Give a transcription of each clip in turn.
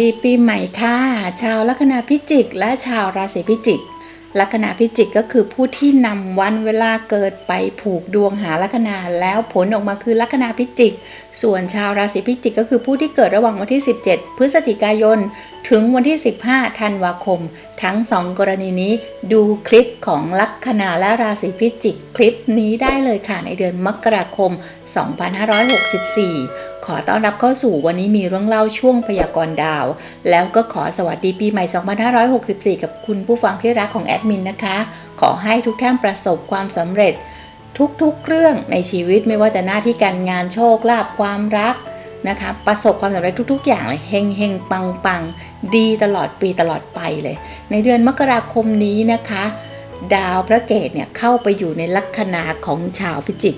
ดีปีใหม่ค่ะ ชาวลัคนาพิจิก และชาวราศีพิจิก ลัคนาพิจิกก็คือผู้ที่นำวันเวลาเกิดไปผูกดวงหาลัคนาแล้วผลออกมาคือลัคนาพิจิก ส่วนชาวราศีพิจิกก็คือผู้ที่เกิดระหว่างวันที่ 17 พฤศจิกายน ถึงวันที่ 15 ธันวาคม ทั้ง 2 กรณีนี้ดูคลิปของลัคนาและราศีพิจิก คลิปนี้ได้เลยค่ะในเดือนมกราคม 2564 ขอต้อนรับเข้าสู่วันนี้มีเรื่องเล่าช่วงพยากรณ์ดาว แล้วก็ขอสวัสดีปีใหม่ 2564 กับคุณผู้ฟังที่รักของแอดมินนะคะ ขอให้ทุกท่านประสบความสำเร็จ ทุกๆเรื่องในชีวิตไม่ว่าจะหน้าที่การงานโชคลาภความรักนะคะประสบความสำเร็จทุกๆ อย่างเลยเฮงเฮงปังปังดีตลอดปีตลอดไปเลย ในเดือนมกราคมนี้นะคะ ดาวพระเกตเนี่ยเข้าไปอยู่ในลัคนาของชาวพิจิก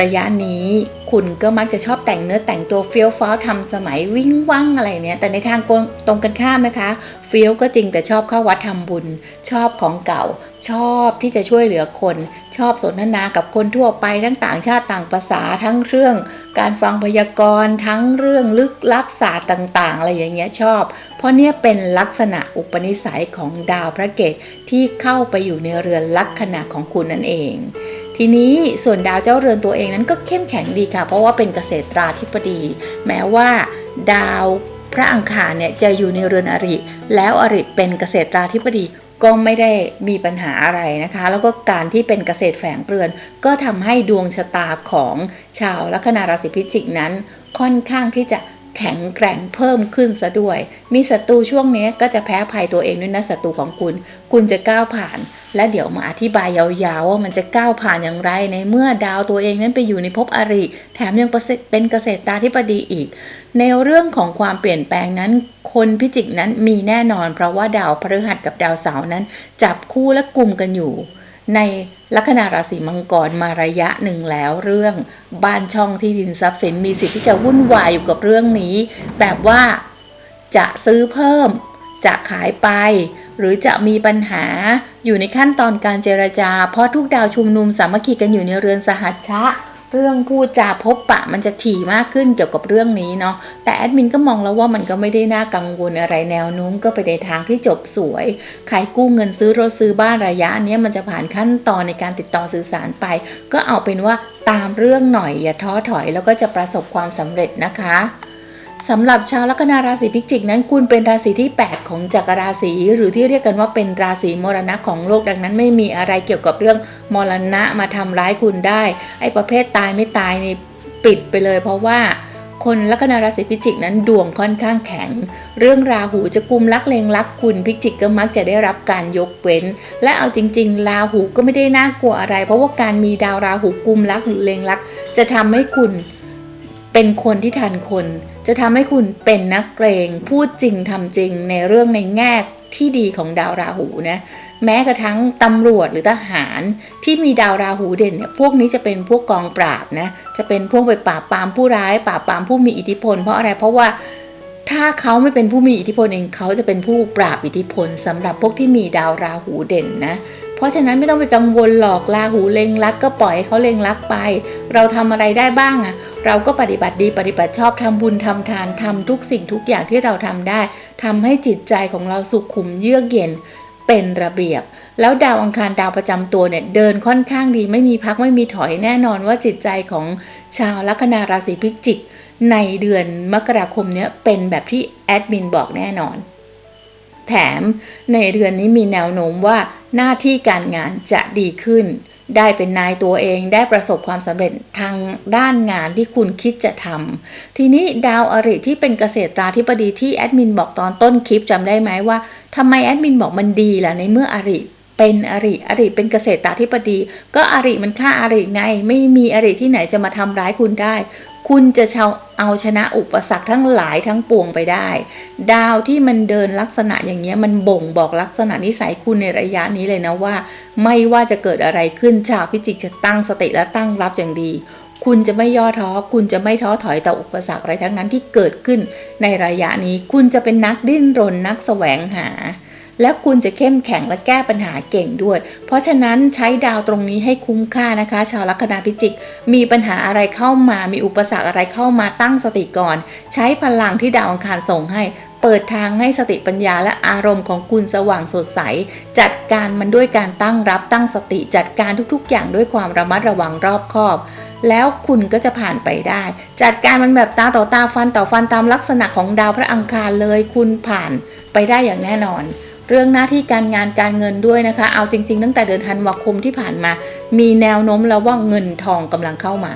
ระยะนี้คุณก็มักจะชอบแต่งเนื้อแต่งตัวเฟี้ยวฟ้าวทำสมัยวิ่งว่างอะไรเนี่ย แต่ในทางตรงกันข้ามนะคะ เฟี้ยวก็จริงแต่ชอบเข้าวัดทำบุญ ชอบของเก่า ชอบที่จะช่วยเหลือคน ชอบสนทนากับคนทั่วไปทั้งต่างชาติต่างภาษาทั้งเรื่อง การฟังพยากรณ์ทั้งเรื่องลึกลับศาสตร์ต่างๆ อะไรอย่างเงี้ยชอบ เพราะเนี่ยเป็นลักษณะอุปนิสัยของดาวพระเกตที่เข้าไปอยู่ในเรือนลัคนาของคุณนั่นเอง ทีนี้ส่วนดาวเจ้าเรือนตัวเองนั้นก็เข้มแข็งดีค่ะ เพราะว่าเป็นเกษตราธิบดี แม้ว่าดาวพระอังคารเนี่ยจะอยู่ในเรือนอริ แล้วอริเป็นเกษตราธิบดีก็ไม่ได้มีปัญหาอะไรนะคะ แล้วก็การที่เป็นเกษตรแฝงเรือน ก็ทำให้ดวงชะตาของชาวลัคนาราศีพิจิกนั้น ค่อนข้างที่จะ แข็งแกร่งเพิ่มขึ้นซะด้วย มีศัตรูช่วงนี้ก็จะแพ้ภัยตัวเองด้วยนะศัตรูของคุณ คุณจะก้าวผ่าน และเดี๋ยวมาอธิบายยาวๆว่ามันจะก้าวผ่านอย่างไร ในเมื่อดาวตัวเองนั้นไปอยู่ในภพอริ แถมยังเป็นเกษตรตาธิปดีอีก ในเรื่องของความเปลี่ยนแปลงนั้น คนพิจิกนั้นมีแน่นอน เพราะว่าดาวพฤหัสกับดาวเสาร์นั้น จับคู่และกลุ่มกันอยู่ ในลัคนาราศีมังกรมาระยะหนึ่งแล้วเรื่องบ้านช่องที่ดินทรัพย์สินมีสิทธิ์ที่จะวุ่นวายอยู่กับเรื่องนี้ แต่ว่าจะซื้อเพิ่ม จะขายไป หรือจะมีปัญหาอยู่ในขั้นตอนการเจรจา เพราะทุกดาวชุมนุมสามัคคีกันอยู่ในเรือนสหัชชะ เรื่องพูดจาพบปะมันจะถี่มากขึ้นเกี่ยวกับเรื่องนี้เนาะแต่แอดมินก็มองแล้วว่ามันก็ไม่ได้น่ากังวลอะไรแนวนุ้มก็ไปในทางที่จบสวยใครกู้เงินซื้อรถซื้อบ้านระยะนี้มันจะผ่านขั้นตอนในการติดต่อสื่อสารไป ก็เอาเป็นว่าตามเรื่องหน่อยอย่าท้อถอยแล้วก็จะประสบความสำเร็จนะคะ สำหรับชาวลัคนาราศีพิจิกนั้นคุณเป็นราศีที่ 8 ของจักรราศีหรือที่เรียกกันว่าเป็นราศีมรณะของโลกดังนั้น ไม่มีอะไรเกี่ยวกับเรื่องมรณะมาทำร้ายคุณได้ ไอ้ประเภทตายไม่ตายนี่ปิดไปเลย เพราะว่าคนลัคนาราศีพิจิกนั้นดวงค่อนข้างแข็ง เรื่องราหูจะกุมรักเลงรักคุณพิจิกก็มักจะได้รับการยกเว้น และเอาจริงๆ ราหูก็ไม่ได้น่ากลัวอะไร เพราะว่าการมีดาวราหูกุมรักหรือเลงรักจะทำให้คุณ เป็นคนที่ทันคน จะทำให้คุณเป็นนักเกรงพูดจริงทำจริงในเรื่องในแง่ที่ดีของดาวราหูนะแม้กระทั่งตำรวจหรือทหารที่มีดาวราหูเด่นเนี่ยพวกนี้จะเป็นพวกกองปราบนะจะเป็นพวกไปปราบปรามผู้ร้ายปราบปรามผู้มีอิทธิพล เพราะอะไรเพราะว่าถ้าเขาไม่เป็นผู้มีอิทธิพลเองเขาจะเป็นผู้ปราบอิทธิพลสำหรับพวกที่มีดาวราหูเด่นนะ ราะฉะนั้นไม่ต้องไปกังวลหลอกราหูเลงลักก็ปล่อยเขาเลงลักไป เราทำอะไรได้บ้างอะเราก็ปฏิบัติดีปฏิบัติชอบทำบุญทำทานทำทุกสิ่งทุกอย่างที่เราทำได้ทำให้จิตใจของเราสุขุมเยือกเย็นเป็นระเบียบ แล้วดาวอังคารดาวประจำตัวเนี่ยเดินค่อนข้างดีไม่มีพักไม่มีถอยแน่นอนว่าจิตใจของชาวลัคนาราศีพิจิก ในเดือนมกราคมเนี้ยเป็นแบบที่แอดมินบอกแน่นอน แถมในเดือนนี้มีแนวโน้มว่าหน้าที่การงานจะดีขึ้น ได้เป็นนายตัวเองได้ประสบความสำเร็จทางด้านงานที่คุณคิดจะทำทีนี้ดาวอริที่เป็นเกษตราธิบดีที่แอดมินบอกตอนต้นคลิปจำได้ไหมว่าทำไมแอดมินบอกมันดีล่ะในเมื่ออริเป็นอริอริเป็นเกษตราธิบดี ก็อริมันฆ่าอริไง ไม่มีอริที่ไหนจะมาทำร้ายคุณได้ คุณจะเชาเอาชนะอุปสรรคทั้งหลายทั้งปวงไปได้ ดาวที่มันเดินลักษณะอย่างเงี้ยมันบ่งบอกลักษณะนิสัยคุณในระยะนี้เลยนะว่า ไม่ว่าจะเกิดอะไรขึ้นชาวพิจิกจะตั้งสติและตั้งรับอย่างดี คุณจะไม่ย่อท้อคุณจะไม่ท้อถอยต่ออุปสรรคอะไรทั้งนั้นที่เกิดขึ้นในระยะนี้ คุณจะเป็นนักดิ้นรนนักแสวงหา และคุณจะเข้มแข็งและแก้ปัญหาเก่งด้วย เพราะฉะนั้นใช้ดาวตรงนี้ให้คุ้มค่านะคะ ชาวลัคนาพิจิก มีปัญหาอะไรเข้ามา มีอุปสรรคอะไรเข้ามาตั้งสติก่อน ใช้พลังที่ดาวอังคารส่งให้เปิดทางให้สติปัญญาและอารมณ์ของคุณสว่างสดใส จัดการมันด้วยการตั้งรับตั้งสติจัดการทุกๆ อย่างด้วยความระมัดระวังรอบคอบ แล้วคุณก็จะผ่านไปได้ จัดการมันแบบตาต่อตาฟันต่อฟันตามลักษณะของดาวพระอังคารเลยคุณผ่านไปได้อย่างแน่นอน เรื่องหน้าที่การงานการเงินด้วยนะคะ เอาจริง ๆ ตั้งแต่เดือนธันวาคมที่ผ่านมา มีแนวโน้มแล้วว่าเงินทองกำลังเข้ามา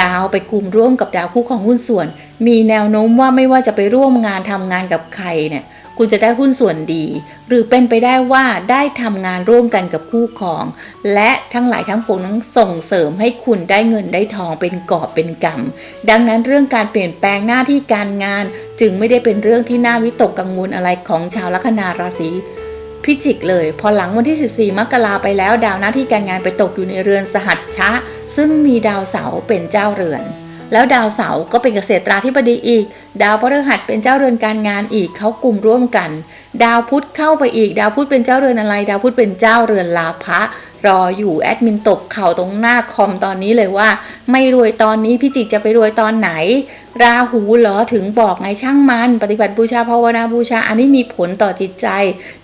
ดาวไปกลุ่มร่วมกับดาวคู่ของหุ้นส่วน มีแนวโน้มว่าไม่ว่าจะไปร่วมงานทำงานกับใครเนี่ย คุณจะได้หุ้นส่วนดี หรือเป็นไปได้ว่าได้ทำงานร่วมกันกับคู่ครอง และทั้งหลายทั้งปวงนั้นส่งเสริมให้คุณได้เงินได้ทองเป็นกอบเป็นกำดังนั้นเรื่องการเปลี่ยนแปลงหน้าที่การงาน จึงไม่ได้เป็นเรื่องที่น่าวิตกกังวลอะไรของชาวลัคนาราศีพิจิกเลย พอหลังวันที่ 14 มกราไปแล้ว ดาวหน้าที่การงานไปตกอยู่ในเรือนสหัชชะ ซึ่งมีดาวเสาเป็นเจ้าเรือน แล้วดาวเสาร์ก็เป็นเกษตราธิบดีอีก ดาวพฤหัสเป็นเจ้าเรือนการงานอีกเขากลุ่มร่วมกัน ดาวพุธเข้าไปอีก ดาวพุธเป็นเจ้าเรือนอะไร ดาวพุธเป็นเจ้าเรือนลาภะรออยู่แอดมินตบเข่าตรงหน้าคอมตอนนี้เลยว่า ไม่รวยตอนนี้พี่จิกจะไปรวยตอนไหน ราหูเหรอถึงบอกไงช่างมัน ปฏิบัติบูชาภาวนาบูชา อันนี้มีผลต่อจิตใจ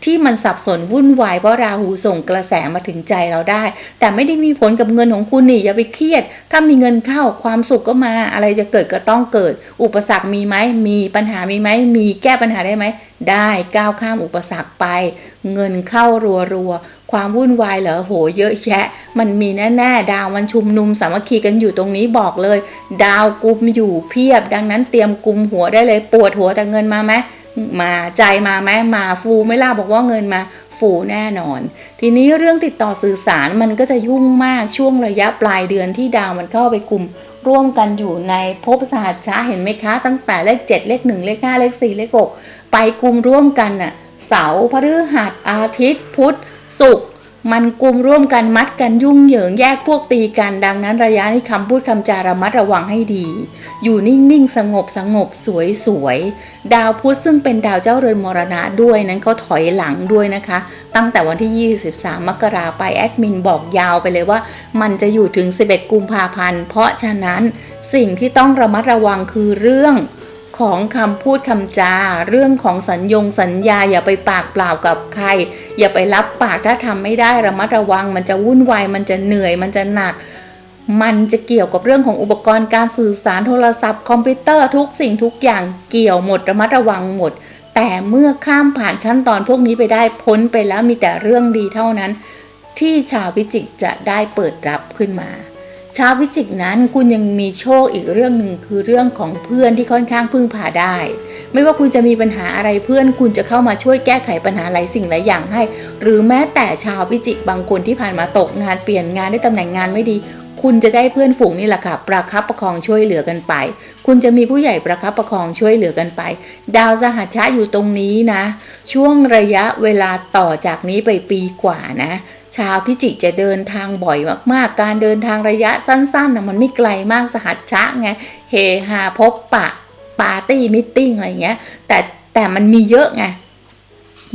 ที่มันสับสนวุ่นวายเพราะราหูส่งกระแสมาถึงใจเราได้ แต่ไม่ได้มีผลกับเงินของคุณนี่อย่าไปเครียด ถ้ามีเงินเข้าความสุขก็มา อะไรจะเกิดก็ต้องเกิด อุปสรรคมีไหมมีปัญหามีไหมมีแก้ปัญหาได้ไหมได้ก้าวข้ามอุปสรรคไป เงินเข้ารัวๆ ความวุ่นวายเหรอโหเยอะแยะ มันมีแน่ๆ ดาวมันชุมนุมสามัคคีกันอยู่ตรงนี้บอกเลย ดาวกุมอยู่เพียบ ดังนั้นเตรียมกุมหัวได้เลยปวดหัวแต่เงินมาไหมมาใจมาไหมมาฟูไม่ล่าบอกว่าเงินมาฟูแน่นอน ทีนี้เรื่องติดต่อสื่อสารมันก็จะยุ่งมากช่วงระยะปลายเดือนที่ดาวมันเข้าไปกลุ่ม ร่วมกันอยู่ในภพสหัชชะเห็นไหมคะ ตั้งแต่เลข 7 เลข 1 เลข 5 เลข 4 เลข 6 ไปกลุ่มร่วมกันน่ะ เสาร์พฤหัสอาทิตย์ พุธศุกร์มันกลุ่มร่วมกันมัดกันยุ่งเหยิงแยกพวกตีกันดังนั้นระยะนี้คำพูดคำจาระมัดระวังให้ดี อยู่นิ่งๆ สงบสงบสวยสวยดาวพุธซึ่งเป็นดาวเจ้าเรือนมรณะด้วยนั้นเขาถอยหลังด้วยนะคะ ตั้งแต่วันที่ 23 มกราไปแอดมินบอกยาวไปเลยว่า มันจะอยู่ถึง 11 กุมภาพันธ์เพราะฉะนั้นสิ่งที่ต้องระมัดระวังคือเรื่อง ของคำพูดคำจา เรื่องของสัญญงสัญญาอย่าไปปากเปล่ากับใคร อย่าไปรับปากถ้าทำไม่ได้ระมัดระวัง มันจะวุ่นวายมันจะเหนื่อยมันจะหนัก มันจะเกี่ยวกับเรื่องของอุปกรณ์การสื่อสารโทรศัพท์คอมพิวเตอร์ทุกสิ่งทุกอย่างเกี่ยวหมดระมัดระวังหมด แต่เมื่อข้ามผ่านขั้นตอนพวกนี้ไปได้พ้นไปแล้วมีแต่เรื่องดีเท่านั้น ที่ชาวพิจิกจะได้เปิดรับขึ้นมา ชาวพิจิกนั้นคุณยังมีโชคอีกเรื่องหนึ่งคือเรื่องของเพื่อนที่ค่อนข้างพึ่งพาได้ ไม่ว่าคุณจะมีปัญหาอะไรเพื่อนคุณจะเข้ามาช่วยแก้ไขปัญหาหลายสิ่งหลายอย่างให้ หรือแม้แต่ชาวพิจิกบางคนที่ผ่านมาตกงานเปลี่ยนงานได้ตำแหน่งงานไม่ดี คุณจะได้เพื่อนฝูงนี่แหละค่ะประคับประคองช่วยเหลือกันไป คุณจะมีผู้ใหญ่ประคับประคองช่วยเหลือกันไป ดาวสหัชชะอยู่ตรงนี้นะ ช่วงระยะเวลาต่อจากนี้ไปปีกว่านะ ชาวพิจิกจะเดินทางบ่อยมากๆ การเดินทางระยะสั้นๆนะมันไม่ไกลมากสหัชชะไงเฮฮาพบปะปาร์ตี้มิทติ้งอะไรเงี้ย แต่แต่มันมีเยอะไง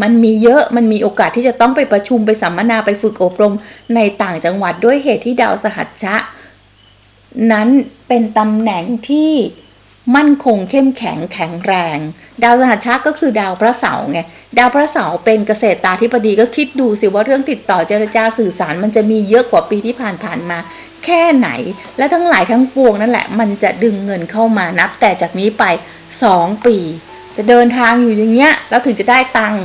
มันมีเยอะมันมีโอกาสที่จะต้องไปประชุมไปสัมมนาไปฝึกอบรมในต่างจังหวัดด้วยเหตุที่ดาวสหัชชะ นั้นเป็นตำแหน่งที่ มั่นคงเข้มแข็งแข็งแรง ดาวสหัชชะก็คือดาวพระเสาร์ไงดาวพระเสาร์เป็นเกษตรตาธิบดีก็คิดดูสิว่าเรื่องติดต่อเจรจาสื่อสารมันจะมีเยอะกว่าปีที่ผ่านๆมา แค่ไหน และทั้งหลายทั้งปวงนั่นแหละ มันจะดึงเงินเข้ามานับ แต่จากนี้ไป 2 ปี จะเดินทางอยู่อย่างเงี้ยแล้วถึงจะได้ตังค์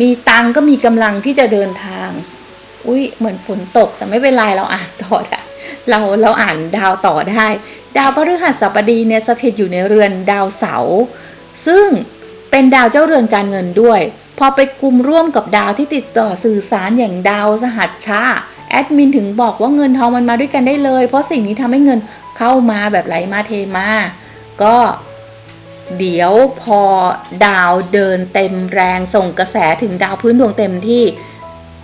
มีตังค์ก็มีกำลังที่จะเดินทาง อุ้ยเหมือนฝนตกแต่ไม่เป็นไรเราอ่านต่อได้เราเราอ่านดาวต่อได้ ดาวพฤหัสบดีเนี่ยสถิตอยู่ในเรือนดาวเสาร์ซึ่งเป็นดาวเจ้าเรือนการเงินด้วย พอไปกลุ่มร่วมกับดาวที่ติดต่อสื่อสารอย่างดาวสหัชชาแอดมินถึงบอกว่าเงินทองมันมาด้วยกันได้เลย เพราะสิ่งนี้ทำให้เงินเข้ามาแบบไหลมาเทมา ก็เดี๋ยวพอดาวเดินเต็มแรงส่งกระแสถึงดาวพื้นดวงเต็มที่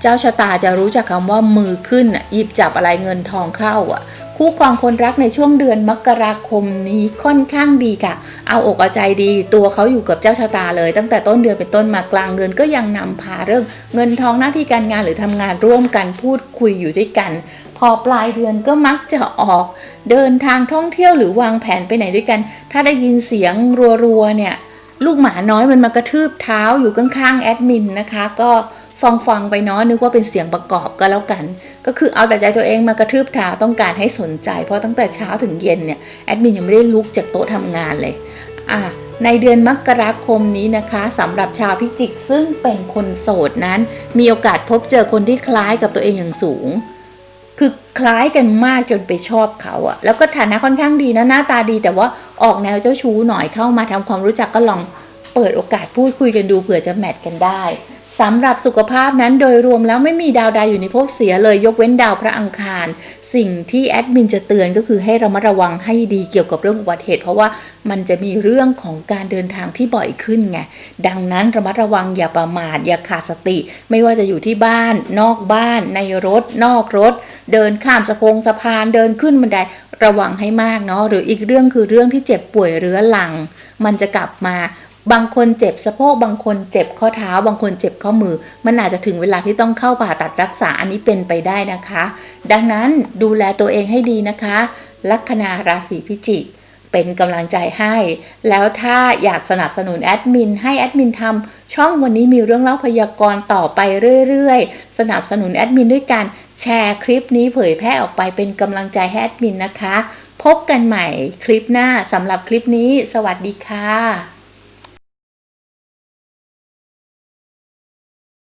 เจ้าชะตาจะรู้จักคำว่ามือขึ้นหยิบจับอะไรเงินทองเข้าอะ คู่ครองคนรักในช่วงเดือนมกราคมนี้ค่อนข้างดีค่ะ เอาอกเอาใจดี ตัวเขาอยู่กับเจ้าชะตาเลย ตั้งแต่ต้นเดือนเป็นต้นมากลางเดือนก็ยังนำพาเรื่องเงินทองหน้าที่การงานหรือทำงานร่วมกันพูดคุยอยู่ด้วยกัน พอปลายเดือนก็มักจะออก เดินทางท่องเที่ยวหรือวางแผนไปไหนด้วยกัน ถ้าได้ยินเสียงรัวๆเนี่ยลูกหมาน้อยมันมากระทืบเท้าอยู่ข้างๆแอดมินนะคะ ก็ ฟังฟังๆไปเนาะนึกว่าเป็นเสียงประกอบก็แล้วกัน ก็คือเอาแต่ใจตัวเองมากระทืบเท้าต้องการให้สนใจ เพราะตั้งแต่เช้าถึงเย็นเนี่ยแอดมินยังไม่ได้ลุกจากโต๊ะทำงานเลยอะในเดือนมกราคมนี้นะคะสำหรับชาวพิจิกซึ่งเป็นคนโสดนั้น มีโอกาสพบเจอคนที่คล้ายกับตัวเองอย่างสูง คือคล้ายกันมากจนไปชอบเขาอะแล้วก็ฐานะค่อนข้างดีนะหน้าตาดี แต่ว่าออกแนวเจ้าชู้หน่อยเข้ามาทำความรู้จักก็ลองเปิดโอกาสพูดคุยกันดูเผื่อจะแมทกันได้ สำหรับสุขภาพนั้นโดยรวมแล้วไม่มีดาวใดอยู่ในภพเสียเลยยกเว้นดาวพระอังคาร สิ่งที่แอดมินจะเตือนก็คือให้ระมัดระวังให้ดีเกี่ยวกับเรื่องอุบัติเหตุ เพราะว่ามันจะมีเรื่องของการเดินทางที่บ่อยขึ้นไงดังนั้นระมัดระวังอย่าประมาทอย่าขาดสติ ไม่ว่าจะอยู่ที่บ้าน นอกบ้าน ในรถ นอกรถ เดินข้ามสะพงสะพานเดินขึ้นบันไดระวังให้มากเนาะหรืออีกเรื่องคือเรื่องที่เจ็บป่วยเรื้อรัง มันจะกลับมา บางคนเจ็บสะโพกบางคนเจ็บข้อเท้า บางคนเจ็บข้อมือ มันอาจจะถึงเวลาที่ต้องเข้าผ่าตัดรักษาอันนี้เป็นไปได้นะคะ ดังนั้นดูแลตัวเองให้ดีนะคะ ลัคนาราศีพิจิกเป็นกำลังใจให้ แล้วถ้าอยากสนับสนุนแอดมินให้แอดมินทำช่องวันนี้มีเรื่องเล่าพยากรณ์ต่อไปเรื่อยๆ สนับสนุนแอดมินด้วยการแชร์คลิปนี้เผยแพร่ออกไปเป็นกำลังใจให้แอดมินนะคะ พบกันใหม่คลิปหน้าสำหรับคลิปนี้ สวัสดีค่ะ